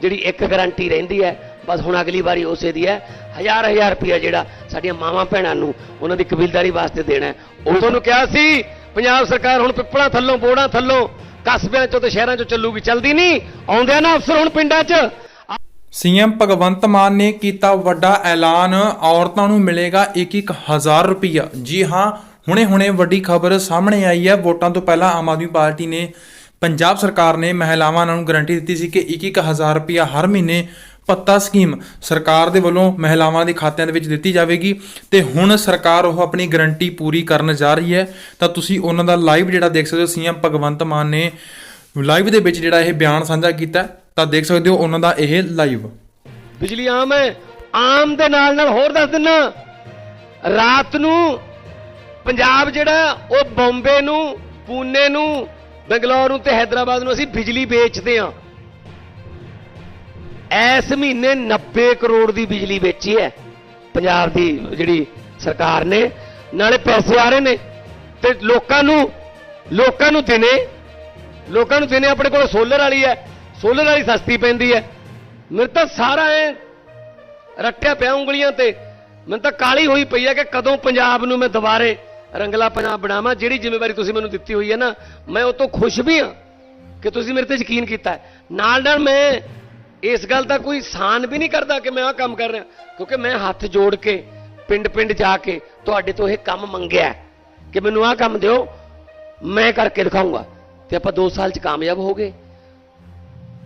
ਜਿਹੜੀ ਇੱਕ ਗਾਰੰਟੀ ਰਹਿੰਦੀ ਹੈ, ਬਸ ਹੁਣ ਅਗਲੀ ਵਾਰੀ ਉਸੇ ਦੀ ਹੈ। ਹਜ਼ਾਰ ਹਜ਼ਾਰ ਰੁਪਇਆ ਜਿਹੜਾ ਸਾਡੀਆਂ ਮਾਵਾਂ ਭੈਣਾਂ ਨੂੰ ਉਹਨਾਂ ਦੀ ਕਬੀਲਦਾਰੀ ਵਾਸਤੇ ਦੇਣਾ ਉਹ ਤੁਹਾਨੂੰ ਕਿਹਾ ਸੀ, ਪੰਜਾਬ ਸਰਕਾਰ ਹੁਣ ਪਿੱਪਲਾਂ ਥੱਲੋਂ, ਬੋੜਾਂ ਥੱਲੋਂ, ਕਸਬਿਆਂ ਚੋਂ ਤੇ ਸ਼ਹਿਰਾਂ ਚੋਂ ਚੱਲੂਗੀ। ਚਲਦੀ ਨਹੀਂ, ਆਉਂਦੇ ਨਾ ਅਫਸਰ ਹੁਣ ਪਿੰਡਾਂ 'ਚ। ਸੀਐਮ ਭਗਵੰਤ ਮਾਨ ਨੇ ਕੀਤਾ ਵੱਡਾ ਐਲਾਨ, ਔਰਤਾਂ ਨੂੰ ਮਿਲੇਗਾ 1-1000 ਰੁਪਇਆ। ਜੀ ਹਾਂ, ਹੁਣੇ-ਹੁਣੇ ਵੱਡੀ ਖਬਰ ਸਾਹਮਣੇ ਆਈ ਹੈ। ਵੋਟਾਂ ਤੋਂ ਪਹਿਲਾਂ ਆਮ ਆਦਮੀ ਪਾਰਟੀ ਨੇ ਪੰਜਾਬ ਸਰਕਾਰ ਨੇ ਮਹਿਲਾਵਾਂ ਨੂੰ ਗਾਰੰਟੀ ਦਿੱਤੀ ਸੀ ਕਿ 1-1000 ਰੁਪਇਆ ਹਰ ਮਹੀਨੇ ਪੱਤਾ ਸਕੀਮ ਸਰਕਾਰ ਦੇ ਵੱਲੋਂ ਮਹਿਲਾਵਾਂ ਦੇ ਖਾਤਿਆਂ ਦੇ ਵਿੱਚ ਦਿੱਤੀ ਜਾਵੇਗੀ ਤੇ ਹੁਣ ਸਰਕਾਰ ਉਹ ਆਪਣੀ ਗਾਰੰਟੀ ਪੂਰੀ ਕਰਨ ਜਾ ਰਹੀ ਹੈ। ਤਾਂ ਤੁਸੀਂ ਉਹਨਾਂ ਦਾ ਲਾਈਵ ਜਿਹੜਾ ਦੇਖ ਸਕਦੇ ਹੋ, ਸੀਐਮ ਭਗਵੰਤ ਮਾਨ ਨੇ ਲਾਈਵ ਦੇ ਵਿੱਚ ਜਿਹੜਾ ਇਹ ਬਿਆਨ ਸਾਂਝਾ ਕੀਤਾ ਤਾਂ ਦੇਖ ਸਕਦੇ ਹੋ ਉਹਨਾਂ ਦਾ ਇਹ ਲਾਈਵ ਬਿਜਲੀ ਆਮ ਹੈ, ਆਮ ਦੇ ਨਾਲ ਨਾਲ ਹੋਰ ਦੱਸ ਦਿੰਨਾ, ਰਾਤ ਨੂੰ ਪੰਜਾਬ ਜਿਹੜਾ, ਉਹ ਬੰਬੇ ਨੂੰ, ਪੂਨੇ ਨੂੰ ਬੰਗਲੌਰ ਨੂੰ ਤੇ ਹైదరాబాద్ ਨੂੰ ਅਸੀਂ ਬਿਜਲੀ ਵੇਚਦੇ ਆ ਇਸ ਮਹੀਨੇ 90 ਕਰੋੜ ਦੀ ਬਿਜਲੀ ਵੇਚੀ ਹੈ। ਪੰਜਾਬ ਦੀ ਜਿਹੜੀ ਸਰਕਾਰ ਨੇ, ਨਾਲੇ ਪੈਸੇ ਆ ਰਹੇ ਨੇ। ਤੇ ਲੋਕਾਂ ਨੂੰ ਲੋਕਾਂ ਨੂੰ ਦੇਣੇ ਲੋਕਾਂ ਨੂੰ ਦੇਣੇ ਆਪਣੇ ਕੋਲ ਸੋਲਰ ਵਾਲੀ ਹੈ। ਸੋਲਰ ਵਾਲੀ ਸਸਤੀ ਪੈਂਦੀ ਹੈ। ਮੇਰੇ ਤਾਂ ਸਾਰਾ ਐ ਰੱਟਿਆ ਪਿਆ ਉਂਗਲੀਆਂ ਤੇ। ਮੈਨੂੰ ਤਾਂ ਕਾਲੀ ਹੋਈ ਪਈ ਹੈ ਕਿ ਕਦੋਂ ਪੰਜਾਬ ਨੂੰ ਮੈਂ ਦੁਬਾਰੇ ਰੰਗਲਾ ਪੰਜਾਬ ਬਣਾਵਾਂ, ਜਿਹੜੀ ਜ਼ਿੰਮੇਵਾਰੀ ਤੁਸੀਂ ਮੈਨੂੰ ਦਿੱਤੀ ਹੋਈ ਹੈ ਨਾ, ਮੈਂ ਉਹ ਤੋਂ ਖੁਸ਼ ਵੀ ਹਾਂ ਕਿ ਤੁਸੀਂ ਮੇਰੇ ਤੇ ਯਕੀਨ ਕੀਤਾ ਨਾਲ ਨਾਲ ਮੈਂ ਇਸ ਗੱਲ ਦਾ ਕੋਈ ਸਾਨ ਵੀ ਨਹੀਂ ਕਰਦਾ ਕਿ ਮੈਂ ਆਹ ਕੰਮ ਕਰ ਰਿਹਾ। ਕਿਉਂਕਿ ਮੈਂ ਹੱਥ ਜੋੜ ਕੇ ਪਿੰਡ ਪਿੰਡ ਜਾ ਕੇ ਤੁਹਾਡੇ ਤੋਂ ਇਹ ਕੰਮ ਮੰਗਿਆ ਕਿ ਮੈਨੂੰ ਆਹ ਕੰਮ ਦਿਓ, ਮੈਂ ਕਰਕੇ ਦਿਖਾਊਂਗਾ ਤੇ ਆਪਾਂ 2 ਸਾਲ ਚ ਕਾਮਯਾਬ ਹੋ ਗਏ।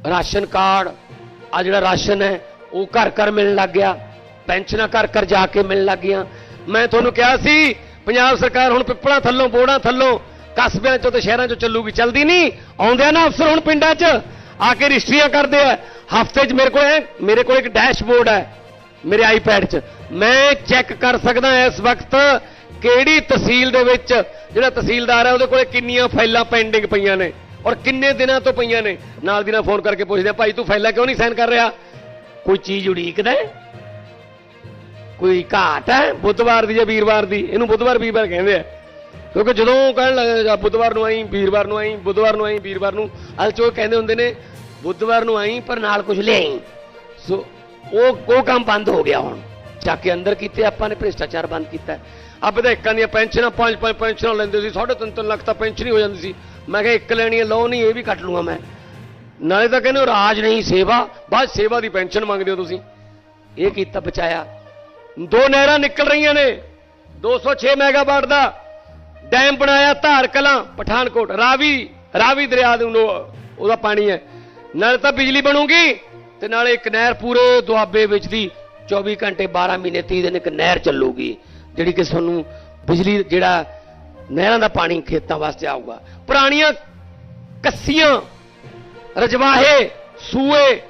ਰਾਸ਼ਨ ਕਾਰਡ ਆ ਜਿਹੜਾ ਰਾਸ਼ਨ ਹੈ, ਉਹ ਘਰ ਘਰ ਮਿਲਣ ਲੱਗ ਗਿਆ। ਪੈਨਸ਼ਨਾਂ ਘਰ ਘਰ ਜਾ ਕੇ ਮਿਲਣ ਲੱਗ ਗਈਆਂ। ਮੈਂ ਤੁਹਾਨੂੰ ਕਿਹਾ ਸੀ ਪੰਜਾਬ ਸਰਕਾਰ ਹੁਣ ਪਿੱਪਲਾਂ ਥੱਲੋਂ, ਬੋੜਾਂ ਥੱਲੋਂ, ਕਸਬਿਆਂ ਚੋਂ ਤੇ ਸ਼ਹਿਰਾਂ ਚੋਂ ਚੱਲੂਗੀ। ਚੱਲਦੀ ਨਹੀਂ। ਆਉਂਦੇ ਨਾ ਅਫਸਰ ਹੁਣ ਪਿੰਡਾਂ 'ਚ। ਆ ਕੇ ਰਜਿਸਟਰੀਆਂ ਕਰਦੇ ਆ। ਹਫ਼ਤੇ 'ਚ ਮੇਰੇ ਕੋਲ ਮੇਰੇ ਕੋਲ ਇੱਕ ਡੈਸ਼ਬੋਰਡ ਹੈ, ਮੇਰੇ ਆਈਪੈਡ 'ਚ। ਮੈਂ ਚੈੱਕ ਕਰ ਸਕਦਾ ਇਸ ਵਕਤ ਕਿਹੜੀ ਤਹਿਸੀਲ ਦੇ ਵਿੱਚ, ਜਿਹੜਾ ਤਹਿਸੀਲਦਾਰ ਹੈ, ਉਹਦੇ ਕੋਲੇ ਕਿੰਨੀਆਂ ਫਾਈਲਾਂ ਪੈਂਡਿੰਗ ਪਈਆਂ ਨੇ ਔਰ ਕਿੰਨੇ ਦਿਨਾਂ ਤੋਂ ਪਈਆਂ ਨੇ। ਨਾਲ ਦੀ ਨਾਲ ਫੋਨ ਕਰਕੇ ਪੁੱਛਦੇ ਆ, ਭਾਈ, ਤੂੰ ਫਾਈਲਾਂ ਕਿਉਂ ਨਹੀਂ ਸਾਈਨ ਕਰ ਰਿਹਾ? ਕੋਈ ਚੀਜ਼ ਉਡੀਕਦਾ ਕੋਈ ਘਾਟ ਹੈ ਬੁੱਧਵਾਰ ਦੀ ਜਾਂ ਵੀਰਵਾਰ ਦੀ? ਇਹਨੂੰ ਬੁੱਧਵਾਰ, ਵੀਰਵਾਰ ਕਹਿੰਦੇ ਆ। ਕਿਉਂਕਿ ਜਦੋਂ ਕਹਿਣ ਲੱਗ ਬੁੱਧਵਾਰ ਨੂੰ ਆਈ, ਵੀਰਵਾਰ ਨੂੰ ਆਈ, ਬੁੱਧਵਾਰ ਨੂੰ ਆਈ, ਵੀਰਵਾਰ ਨੂੰ, ਅਲ ਕਹਿੰਦੇ ਹੁੰਦੇ ਨੇ, ਬੁੱਧਵਾਰ ਨੂੰ ਆਈ, ਪਰ ਨਾਲ ਕੁਝ ਲਿਆਈ ਸੋ, ਉਹ ਉਹ ਕੰਮ ਬੰਦ ਹੋ ਗਿਆ ਹੁਣ। ਚੱਕ ਕੇ ਅੰਦਰ ਕੀਤੇ, ਆਪਾਂ ਨੇ ਭ੍ਰਿਸ਼ਟਾਚਾਰ ਬੰਦ ਕੀਤਾ। ਆ ਵਿਧਾਇਕਾਂ ਦੀਆਂ ਪੈਨਸ਼ਨਾਂ, ਪੰਜ ਪੰਜ ਪੈਨਸ਼ਨਾਂ ਲੈਂਦੇ ਸੀ, ਸਾਢੇ ਤਿੰਨ ਤਿੰਨ ਲੱਖ ਤਾਂ ਪੈਨਸ਼ਨ ਹੀ ਹੋ ਜਾਂਦੀ ਸੀ। ਮੈਂ ਕਿਹਾ, ਇੱਕ ਲੈਣੀ ਹੈ, ਲਓ ਨਹੀਂ, ਇਹ ਵੀ ਕੱਟ ਲੂੰਗਾ ਮੈਂ। ਨਾਲੇ ਤਾਂ ਕਹਿੰਦੇ ਰਾਜ ਨਹੀਂ, ਸੇਵਾ। ਬਾਅਦ ਸੇਵਾ ਦੀ ਪੈਨਸ਼ਨ ਮੰਗਦੇ ਹੋ ਤੁਸੀਂ। ਇਹ ਕੀਤਾ, ਬਚਾਇਆ। ਦੋ ਨਹਿਰਾਂ ਨਿਕਲ ਰਹੀਆਂ ਨੇ। 206 ਮੈਗਾਵਾਟ ਦਾ ਡੈਮ ਬਣਾਇਆ ਧਾਰ ਕਲਾਂ, ਪਠਾਨਕੋਟ, ਰਾਵੀ ਰਾਵੀ ਦਰਿਆ ਦੇ ਉਹਦਾ ਪਾਣੀ ਹੈ। ਨਾਲੇ ਤਾਂ ਬਿਜਲੀ ਬਣੂਗੀ ਤੇ ਨਾਲੇ ਇੱਕ ਨਹਿਰ ਪੂਰੇ ਦੁਆਬੇ ਵਿੱਚ ਦੀ 24 ਘੰਟੇ 12 ਮਹੀਨੇ 30 ਦਿਨ ਇੱਕ ਨਹਿਰ ਚੱਲੂਗੀ, ਜਿਹੜੀ ਕਿ ਤੁਹਾਨੂੰ ਬਿਜਲੀ ਜਿਹੜਾ ਨਹਿਰਾਂ ਦਾ ਪਾਣੀ ਖੇਤਾਂ ਵਾਸਤੇ ਆਊਗਾ। ਪੁਰਾਣੀਆਂ ਕੱਸੀਆਂ, ਰਜਵਾਹੇ, ਸੂਏ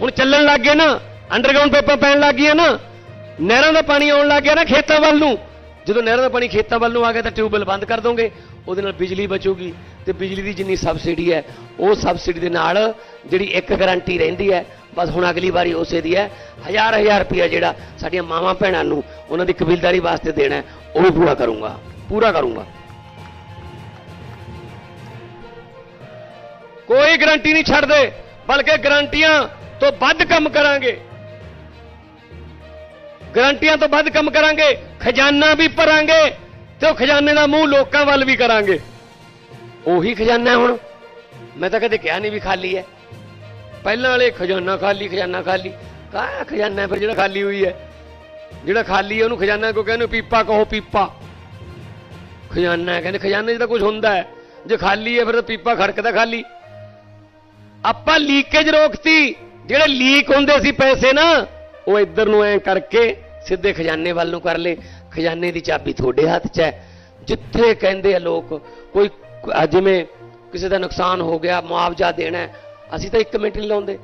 ਹੁਣ ਚੱਲਣ ਲੱਗ ਗਏ ਨਾ ਅੰਡਰਗਰਾਉਂਡ ਪੇਪਰ ਪੈਣ ਲੱਗ ਗਈਆਂ ਨਾ ਨਹਿਰਾਂ ਦਾ ਪਾਣੀ ਆਉਣ ਲੱਗ ਗਿਆ ਨਾ ਖੇਤਾਂ ਵੱਲ ਨੂੰ। ਜਦੋਂ ਨਹਿਰਾਂ ਦਾ ਪਾਣੀ ਖੇਤਾਂ ਵੱਲ ਨੂੰ ਆ ਗਿਆ ਤਾਂ ਟਿਊਬਵੈਲ ਬੰਦ ਕਰ ਦੋਗੇ। ਉਹਦੇ ਨਾਲ ਬਿਜਲੀ ਬਚੂਗੀ। ਤੇ ਬਿਜਲੀ ਦੀ ਜਿੰਨੀ ਸਬਸਿਡੀ ਹੈ, ਉਹ ਸਬਸਿਡੀ ਦੇ ਨਾਲ ਜਿਹੜੀ ਇੱਕ ਗਾਰੰਟੀ ਰਹਿੰਦੀ ਹੈ, ਬਸ ਹੁਣ ਅਗਲੀ ਵਾਰੀ ਉਸੇ ਦੀ ਹੈ। ਹਜ਼ਾਰ ਹਜ਼ਾਰ ਰੁਪਇਆ ਜਿਹੜਾ ਸਾਡੀਆਂ ਮਾਵਾਂ ਭੈਣਾਂ ਨੂੰ ਉਹਨਾਂ ਦੀ ਕਬੀਲਦਾਰੀ ਵਾਸਤੇ ਦੇਣਾ ਉਹ ਵੀ ਪੂਰਾ ਕਰੂੰਗਾ। ਪੂਰਾ ਕਰੂੰਗਾ। ਕੋਈ ਗਾਰੰਟੀ ਨਹੀਂ ਛੱਡਦੇ, ਬਲਕਿ ਗਾਰੰਟੀਆਂ ਤੋਂ ਵੱਧ ਕੰਮ ਕਰਾਂਗੇ। ਗਰੰਟੀਆਂ ਤੋਂ ਵੱਧ ਕੰਮ ਕਰਾਂਗੇ, ਖਜ਼ਾਨਾ ਵੀ ਭਰਾਂਗੇ ਤੇ ਉਹ ਖਜ਼ਾਨੇ ਦਾ ਮੂੰਹ ਲੋਕਾਂ ਵੱਲ ਵੀ ਕਰਾਂਗੇ। ਉਹੀ ਖਜ਼ਾਨਾ ਹੁਣ। ਮੈਂ ਤਾਂ ਕਦੇ ਕਿਹਾ ਨਹੀਂ ਵੀ ਖਾਲੀ ਹੈ। ਪਹਿਲਾਂ ਵਾਲੇ ਖਜ਼ਾਨਾ ਖਾਲੀ ਖਜ਼ਾਨਾ ਖਾਲੀ। ਕਾਹ ਖਜ਼ਾਨਾ ਫਿਰ ਜਿਹੜਾ ਖਾਲੀ ਹੋਈ ਹੈ? ਜਿਹੜਾ ਖਾਲੀ ਹੈ, ਉਹਨੂੰ ਖਜ਼ਾਨਾ ਕਿਉਂ ਕਹਿੰਦੇ ਪੀਪਾ ਕਹੋ ਪੀਪਾ। ਖਜ਼ਾਨਾ ਕਹਿੰਦੇ ਖਜ਼ਾਨੇ 'ਚ ਤਾਂ ਕੁਝ ਹੁੰਦਾ ਹੈ। ਜੇ ਖਾਲੀ ਹੈ, ਫਿਰ ਤਾਂ ਪੀਪਾ ਖੜਕਦਾ ਖਾਲੀ। ਆਪਾਂ ਲੀਕੇਜ ਰੋਕਤੀ। ਜਿਹੜੇ ਲੀਕ ਹੁੰਦੇ ਸੀ ਪੈਸੇ ਨਾ, ਉਹ ਇੱਧਰ ਨੂੰ ਐ ਕਰਕੇ ਸਿੱਧੇ ਖਜ਼ਾਨੇ ਵੱਲ ਨੂੰ ਕਰ ਲੇ ਖਜ਼ਾਨੇ ਦੀ ਚਾਬੀ ਤੁਹਾਡੇ ਹੱਥ 'ਚ ਹੈ। ਜਿੱਥੇ ਕਹਿੰਦੇ ਆ ਲੋਕ, ਕੋਈ ਜਿਵੇਂ ਕਿਸੇ ਦਾ ਨੁਕਸਾਨ ਹੋ ਗਿਆ, ਮੁਆਵਜ਼ਾ ਦੇਣਾ ਅਸੀਂ ਤਾਂ 1 ਮਿੰਟ ਨਹੀਂ ਲਾਉਂਦੇ।